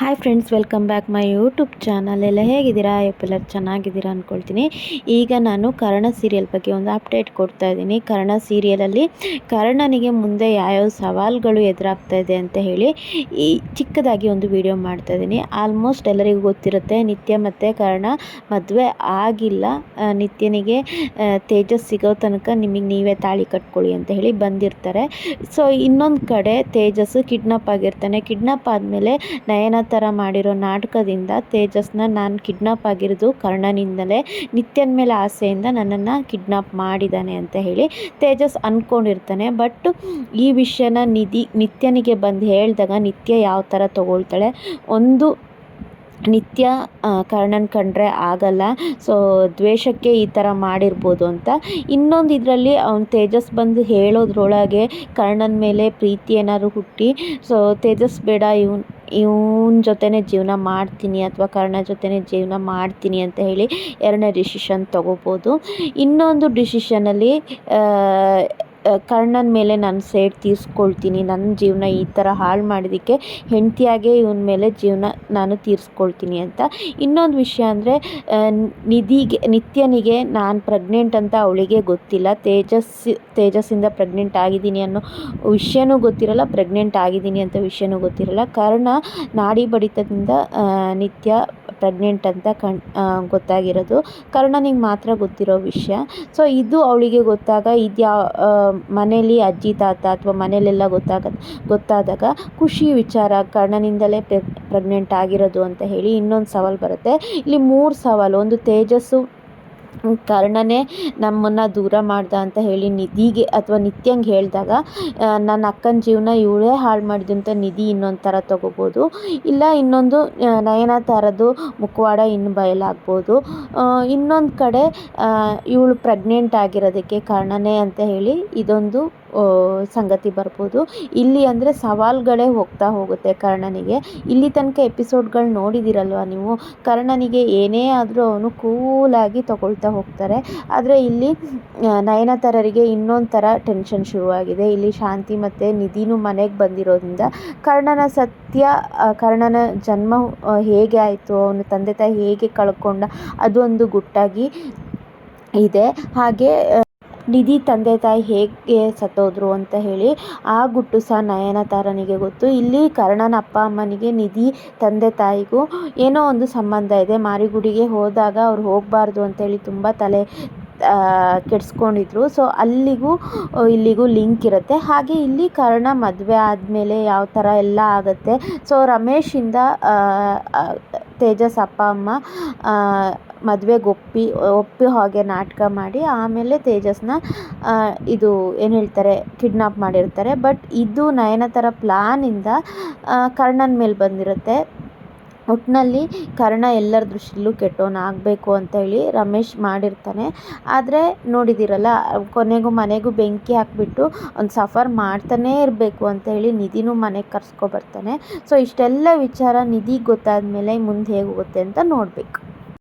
Hi friends welcome back my YouTube channel ಎಲ್ಲ ಹೇಗಿದ್ದೀರಾ? ಎಲ್ಲರೂ ಚೆನ್ನಾಗಿದ್ದೀರಾ ಅಂದ್ಕೊಳ್ತೀನಿ ಈಗ ನಾನು ಕರ್ಣ ಸೀರಿಯಲ್ ಬಗ್ಗೆ ಒಂದು ಅಪ್ಡೇಟ್ ಕೊಡ್ತಾ ಇದ್ದೀನಿ. ಕರ್ಣ ಸೀರಿಯಲಲ್ಲಿ ಕರ್ಣನಿಗೆ ಮುಂದೆ ಯಾವ್ಯಾವ ಸವಾಲುಗಳು ಎದುರಾಗ್ತಾ ಇದೆ ಅಂತ ಹೇಳಿ ಈ ಚಿಕ್ಕದಾಗಿ ಒಂದು ವಿಡಿಯೋ ಮಾಡ್ತಾ ಇದ್ದೀನಿ. ಆಲ್ಮೋಸ್ಟ್ ಎಲ್ಲರಿಗೂ ಗೊತ್ತಿರುತ್ತೆ, ನಿತ್ಯ ಮತ್ತು ಕರ್ಣ ಮದುವೆ ಆಗಿಲ್ಲ. ನಿತ್ಯನಿಗೆ ತೇಜಸ್ ಸಿಗೋ ತನಕ ನಿಮಗೆ ನೀವೇ ತಾಳಿ ಕಟ್ಕೊಳ್ಳಿ ಅಂತ ಹೇಳಿ ಬಂದಿರ್ತಾರೆ. ಸೊ ಇನ್ನೊಂದು ಕಡೆ ತೇಜಸ್ಸು ಕಿಡ್ನಪ್ ಆಗಿರ್ತಾನೆ. ಕಿಡ್ನಪ್ ಆದಮೇಲೆ ನಯನತರ ಮಾಡಿರೋ ನಾಟಕದಿಂದ ತೇಜಸ್ನ ನಾನು ಕಿಡ್ನಾಪ್ ಆಗಿರೋದು ಕರ್ಣನಿಂದಲೇ ನಿತ್ಯನ ಮೇಲೆ ಆಸೆಯಿಂದ ನನ್ನನ್ನು ಕಿಡ್ನಾಪ್ ಮಾಡಿದ್ದಾನೆ ಅಂತ ಹೇಳಿ ತೇಜಸ್ ಅಂದ್ಕೊಂಡಿರ್ತಾನೆ ಬಟ್ ಈ ವಿಷಯನ ನಿಧಿ, ನಿತ್ಯನಿಗೆ ಬಂದು ಹೇಳಿದಾಗ ನಿತ್ಯ ಯಾವ ಥರ ತಗೊಳ್ತಾಳೆ? ಒಂದು, ನಿತ್ಯ ಕರ್ಣನ್ ಕಂಡ್ರೆ ಆಗಲ್ಲ. ಸೊ, ದ್ವೇಷಕ್ಕೆ ಈ ಥರ ಮಾಡಿರ್ಬೋದು ಅಂತ. ಇನ್ನೊಂದು ಇದರಲ್ಲಿ ಅವ್ನು ತೇಜಸ್ ಬಂದು ಹೇಳೋದ್ರೊಳಗೆ ಕರ್ಣನ ಮೇಲೆ ಪ್ರೀತಿ ಏನಾದ್ರು ಹುಟ್ಟಿ, ಸೊ, ತೇಜಸ್ ಬೇಡ ಇವ್ನು ಇವನ ಜೊತೆನೇ ಜೀವನ ಮಾಡ್ತೀನಿ ಅಥವಾ ಕರ್ಣ ಜೊತೆನೇ ಜೀವನ ಮಾಡ್ತೀನಿ ಅಂತ ಹೇಳಿ ಎರಡನೇ ಡಿಸಿಷನ್ ತೊಗೋಬೋದು. ಇನ್ನೊಂದು ಡಿಸಿಷನಲ್ಲಿ ಕರ್ಣನ ಮೇಲೆ ನಾನು ಸೇಡ್ ತೀರಿಸ್ಕೊಳ್ತೀನಿ. ನನ್ನ ಜೀವನ ಈ ಥರ ಹಾಳು ಮಾಡಿದ್ದಕ್ಕೆ ಹೆಂಡತಿಯಾಗೆ ಇವನ ಮೇಲೆ ಜೀವನ ನಾನು ತೀರಿಸ್ಕೊಳ್ತೀನಿ ಅಂತ. ಇನ್ನೊಂದು ವಿಷಯ ಅಂದರೆ ನಿಧಿಗೆ, ನಿತ್ಯನಿಗೆ ನಾನು ಪ್ರೆಗ್ನೆಂಟ್ ಅಂತ ಅವಳಿಗೆ ಗೊತ್ತಿಲ್ಲ. ತೇಜಸ್, ತೇಜಸ್ಸಿಂದ ಪ್ರೆಗ್ನೆಂಟ್ ಆಗಿದ್ದೀನಿ ಅನ್ನೋ ವಿಷಯನೂ ಗೊತ್ತಿರಲ್ಲ, ಪ್ರೆಗ್ನೆಂಟ್ ಆಗಿದ್ದೀನಿ ಅಂತ ವಿಷಯನೂ ಗೊತ್ತಿರಲ್ಲ. ಕರ್ಣ ನಾಡಿ ಬಡಿತದಿಂದ ನಿತ್ಯ ಪ್ರೆಗ್ನೆಂಟ್ ಅಂತ ಕಣ್ ಗೊತ್ತಾಗಿರೋದು. ಕರ್ಣನಿಗೆ ಮಾತ್ರ ಗೊತ್ತಿರೋ ವಿಷಯ. ಸೊ ಇದು ಅವಳಿಗೆ ಗೊತ್ತಾಗ ಇದು ಯಾವ ಮನೇಲಿ ಅಜ್ಜಿ, ತಾತ ಅಥವಾ ಮನೇಲೆಲ್ಲ ಗೊತ್ತಾಗ, ಗೊತ್ತಾದಾಗ ಖುಷಿ ವಿಚಾರ ಕರ್ಣನಿಂದಲೇ ಪ್ರೆಗ್ನೆಂಟ್ ಆಗಿರೋದು ಅಂತ ಹೇಳಿ ಇನ್ನೊಂದು ಸವಾಲು ಬರುತ್ತೆ. ಇಲ್ಲಿ ಮೂರು ಸವಾಲು, ಒಂದು ತೇಜಸ್ಸು ಕರ್ಣನೇ ನಮ್ಮನ್ನು ದೂರ ಮಾಡ್ದ ಅಂತ ಹೇಳಿ ನಿಧಿಗೆ ಅಥವಾ ನಿತ್ಯಂಗೆ ಹೇಳಿದಾಗ ನನ್ನ ಅಕ್ಕನ ಜೀವನ ಇವಳೇ ಹಾಳು ಮಾಡಿದ್ದು ಅಂತ ನಿಧಿ ಇನ್ನೊಂದು ಥರ ತೊಗೋಬೋದು. ಇಲ್ಲ, ಇನ್ನೊಂದು ನಯನ ಥರದ್ದು ಮುಖವಾಡ ಇನ್ನು ಬಯಲಾಗ್ಬೋದು. ಇನ್ನೊಂದು ಕಡೆ ಇವಳು ಪ್ರೆಗ್ನೆಂಟ್ ಆಗಿರೋದಕ್ಕೆ ಕರ್ಣನೇ ಅಂತ ಹೇಳಿ ಇದೊಂದು ಸಂಗತಿ ಬರ್ಬೋದು. ಇಲ್ಲಿ ಅಂದರೆ ಸವಾಲುಗಳೇ ಹೋಗ್ತಾ ಹೋಗುತ್ತೆ ಕರ್ಣನಿಗೆ. ಇಲ್ಲಿ ತನಕ ಎಪಿಸೋಡ್ಗಳು ನೋಡಿದಿರಲ್ವ ನೀವು? ಕರ್ಣನಿಗೆ ಏನೇ ಆದರೂ ಅವನು ಕೂಲಾಗಿ ತಗೊಳ್ತಾ ಹೋಗ್ತಾರೆ. ಆದರೆ ಇಲ್ಲಿ ನಯನತಾರರಿಗೆ ಇನ್ನೊಂದು ಥರ ಟೆನ್ಷನ್ ಶುರುವಾಗಿದೆ. ಇಲ್ಲಿ ಶಾಂತಿ ಮತ್ತು ನಿಧಿನೂ ಮನೆಗೆ ಬಂದಿರೋದ್ರಿಂದ ಕರ್ಣನ ಸತ್ಯ ಕರ್ಣನ ಜನ್ಮ ಹೇಗೆ ಆಯಿತು, ಅವನ ತಂದೆ ತಾಯಿ ಹೇಗೆ ಕಳ್ಕೊಂಡ ಅದೊಂದು ಗುಟ್ಟಾಗಿ ಇದೆ. ಹಾಗೆ ನಿಧಿ ತಂದೆ ತಾಯಿ ಹೇಗೆ ಸತ್ತೋದ್ರು ಅಂತ ಹೇಳಿ ಆ ಗುಟ್ಟು ಸಹ ನಯನತಾರನಿಗೆ ಗೊತ್ತು. ಇಲ್ಲಿ ಕರ್ಣನ ಅಪ್ಪ ಅಮ್ಮನಿಗೆ ನಿಧಿ ತಂದೆ ತಾಯಿಗೂ ಏನೋ ಒಂದು ಸಂಬಂಧ ಇದೆ. ಮಾರಿಗುಡಿಗೆ ಹೋದಾಗ ಅವ್ರು ಹೋಗಬಾರ್ದು ಅಂತೇಳಿ ತುಂಬ ತಲೆ ಕೆಡಿಸ್ಕೊಂಡಿದ್ರು. ಸೊ ಅಲ್ಲಿಗೂ ಇಲ್ಲಿಗೂ ಲಿಂಕ್ ಇರುತ್ತೆ. ಹಾಗೆ ಇಲ್ಲಿ ಕರ್ಣ ಮದುವೆ ಆದಮೇಲೆ ಯಾವ ಥರ ಎಲ್ಲ ಆಗುತ್ತೆ. ಸೊ ರಮೇಶಿಂದ ತೇಜಸ್ ಅಪ್ಪ ಅಮ್ಮ ಮದುವೆಗೆ ಒಪ್ಪಿ ಒಪ್ಪಿ ಹಾಗೆ ನಾಟಕ ಮಾಡಿ ಆಮೇಲೆ ತೇಜಸ್ನ ಇದು ಏನು ಹೇಳ್ತಾರೆ, ಕಿಡ್ನಾಪ್ ಮಾಡಿರ್ತಾರೆ. ಬಟ್ ಇದು ನಯನತರ ಪ್ಲ್ಯಾನಿಂದ ಕರ್ಣನ ಮೇಲೆ ಬಂದಿರುತ್ತೆ. ಒಟ್ಟಿನಲ್ಲಿ ಕರ್ಣ ಎಲ್ಲರ ದೃಷ್ಟಿಲೂ ಕೆಟ್ಟವನಾಗಬೇಕು ಅಂತ ಹೇಳಿ ರಮೇಶ್ ಮಾಡಿರ್ತಾನೆ. ಆದರೆ ನೋಡಿದಿರಲ್ಲ, ಕೊನೆಗೂ ಮನೆಗೂ ಬೆಂಕಿ ಹಾಕಿಬಿಟ್ಟು ಒಂದು ಸಫರ್ ಮಾಡ್ತಾನೇ ಇರಬೇಕು ಅಂತ ಹೇಳಿ ನಿಧಿನೂ ಮನೆಗೆ ಕರ್ಸ್ಕೊಬರ್ತಾನೆ ಸೊ ಇಷ್ಟೆಲ್ಲ ವಿಚಾರ ನಿಧಿಗೆ ಗೊತ್ತಾದ ಮೇಲೆ ಮುಂದೆ ಹೇಗೆ ಹೋಗುತ್ತೆ ಅಂತ ನೋಡಬೇಕು.